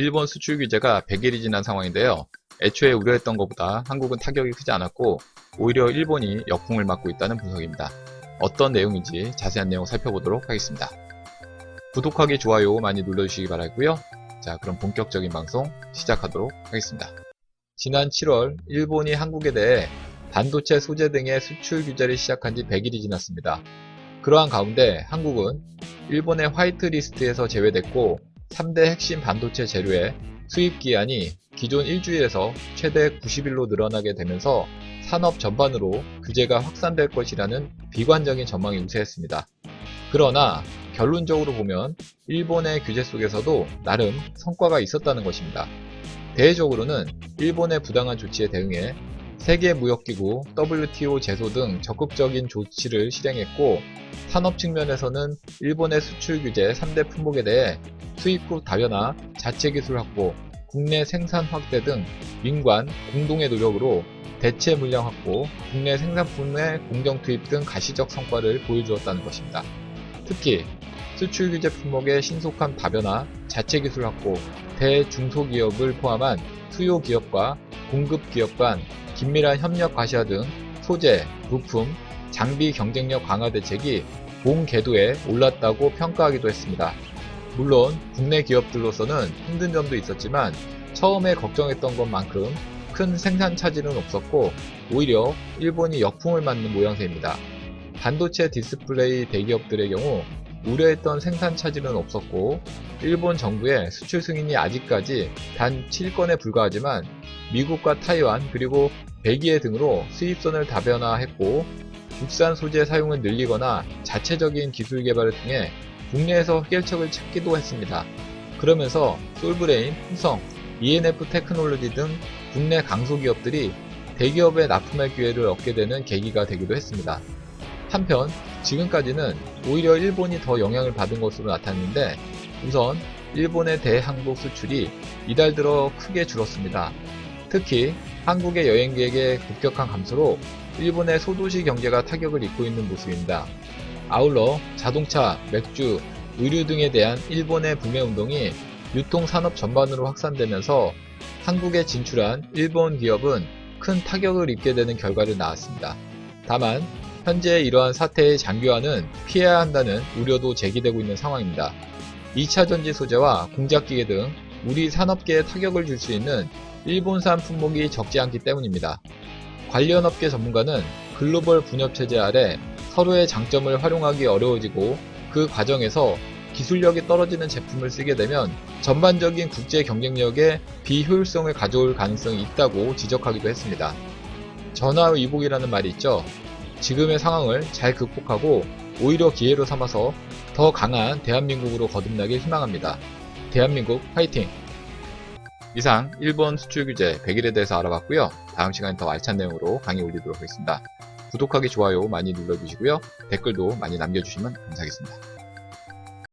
일본 수출 규제가 100일이 지난 상황인데요. 애초에 우려했던 것보다 한국은 타격이 크지 않았고 오히려 일본이 역풍을 맞고 있다는 분석입니다. 어떤 내용인지 자세한 내용 살펴보도록 하겠습니다. 구독하기, 좋아요 많이 눌러주시기 바라고요. 자, 그럼 본격적인 방송 시작하도록 하겠습니다. 지난 7월 일본이 한국에 대해 반도체 소재 등의 수출 규제를 시작한 지 100일이 지났습니다. 그러한 가운데 한국은 일본의 화이트 리스트에서 제외됐고 3대 핵심 반도체 재료의 수입 기한이 기존 일주일에서 최대 90일로 늘어나게 되면서 산업 전반으로 규제가 확산될 것이라는 비관적인 전망이 우세했습니다. 그러나 결론적으로 보면 일본의 규제 속에서도 나름 성과가 있었다는 것입니다. 대외적으로는 일본의 부당한 조치에 대응해 세계무역기구 WTO 제소 등 적극적인 조치를 실행했고 산업 측면에서는 일본의 수출 규제 3대 품목에 대해 수입국 다변화, 자체 기술 확보, 국내 생산 확대 등 민관 공동의 노력으로 대체 물량 확보, 국내 생산품의 공정 투입 등 가시적 성과를 보여주었다는 것입니다. 특히 수출 규제 품목의 신속한 다변화, 자체 기술 확보, 대중소기업을 포함한 수요 기업과 공급 기업 간 긴밀한 협력 가시화 등 소재, 부품, 장비 경쟁력 강화 대책이 본 궤도에 올랐다고 평가하기도 했습니다. 물론 국내 기업들로서는 힘든 점도 있었지만 처음에 걱정했던 것만큼 큰 생산 차질은 없었고 오히려 일본이 역풍을 맞는 모양새입니다. 반도체 디스플레이 대기업들의 경우 우려했던 생산 차질은 없었고 일본 정부의 수출 승인이 아직까지 단 7건에 불과하지만 미국과 타이완 그리고 벨기에 등으로 수입선을 다변화했고 국산 소재 사용을 늘리거나 자체적인 기술 개발을 통해 국내에서 해결책을 찾기도 했습니다. 그러면서 솔브레인, 후성, ENF 테크놀로지 등 국내 강소기업들이 대기업에 납품할 기회를 얻게 되는 계기가 되기도 했습니다. 한편 지금까지는 오히려 일본이 더 영향을 받은 것으로 나타났는데 우선 일본의 대항복 수출이 이달 들어 크게 줄었습니다. 특히 한국의 여행객의 급격한 감소로 일본의 소도시 경제가 타격을 입고 있는 모습입니다. 아울러 자동차, 맥주, 의류 등에 대한 일본의 구매 운동이 유통산업 전반으로 확산되면서 한국에 진출한 일본 기업은 큰 타격을 입게 되는 결과를 낳았습니다. 다만 현재 이러한 사태의 장기화는 피해야 한다는 우려도 제기되고 있는 상황입니다. 2차 전지 소재와 공작기계 등 우리 산업계에 타격을 줄 수 있는 일본산 품목이 적지 않기 때문입니다. 관련 업계 전문가는 글로벌 분업 체제 아래 서로의 장점을 활용하기 어려워지고 그 과정에서 기술력이 떨어지는 제품을 쓰게 되면 전반적인 국제 경쟁력에 비효율성을 가져올 가능성이 있다고 지적하기도 했습니다. 전화위복이라는 말이 있죠. 지금의 상황을 잘 극복하고 오히려 기회로 삼아서 더 강한 대한민국으로 거듭나길 희망합니다. 대한민국 화이팅! 이상 일본 수출 규제 100일에 대해서 알아봤고요. 다음 시간에 더 알찬 내용으로 강의 올리도록 하겠습니다. 구독하기, 좋아요 많이 눌러주시고요. 댓글도 많이 남겨주시면 감사하겠습니다.